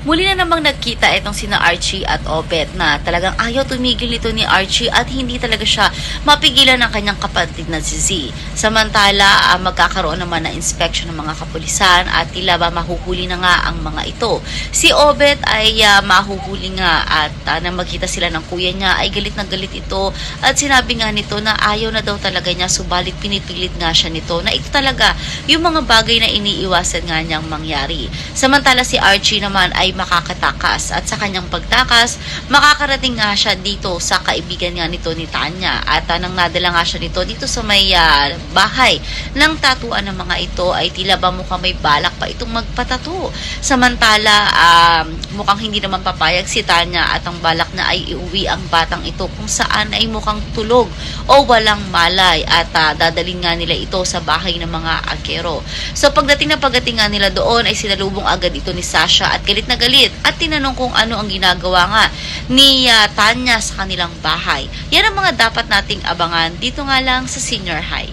Muli na namang nagkita itong sina Archie at Obet na talagang ayaw tumigil ito ni Archie at hindi talaga siya mapigilan ng kanyang kapatid na si Z. Samantala, ah, magkakaroon naman ng inspection ng mga kapulisan at tila ba mahuhuli na nga ang mga ito. Si Obet ay ah, mahuhuli nga at ah, nang magkita sila ng kuya niya ay galit na galit ito at sinabi nga nito na ayaw na daw talaga niya subalit pinipilit nga siya nito na ito talaga yung mga bagay na iniiwasan nga niyang mangyari. Samantala si Archie naman ay makakatakas at sa kanyang pagtakas, makakarating nga siya dito sa kaibigan nga nito ni Tanya at uh, nang nadala nga siya nito dito sa may ah, bahay ng tatuan ng mga ito ay tila ba mukhang may balak pa itong magpatato. Samantala, um, mukhang hindi naman papayag si Tanya at ang balak na ay iuwi ang batang ito kung saan ay mukhang tulog o walang malay at ah, dadalhin nga nila ito sa bahay ng mga akero. So pagdating na pagdating nga nila doon ay sinalubong agad ito ni Sasha at galit na galit at tinanong kung ano ang ginagawa nga ni ah, Tanya sa kanilang bahay. Yan ang mga dapat nating abangan dito nga lang sa Senior High.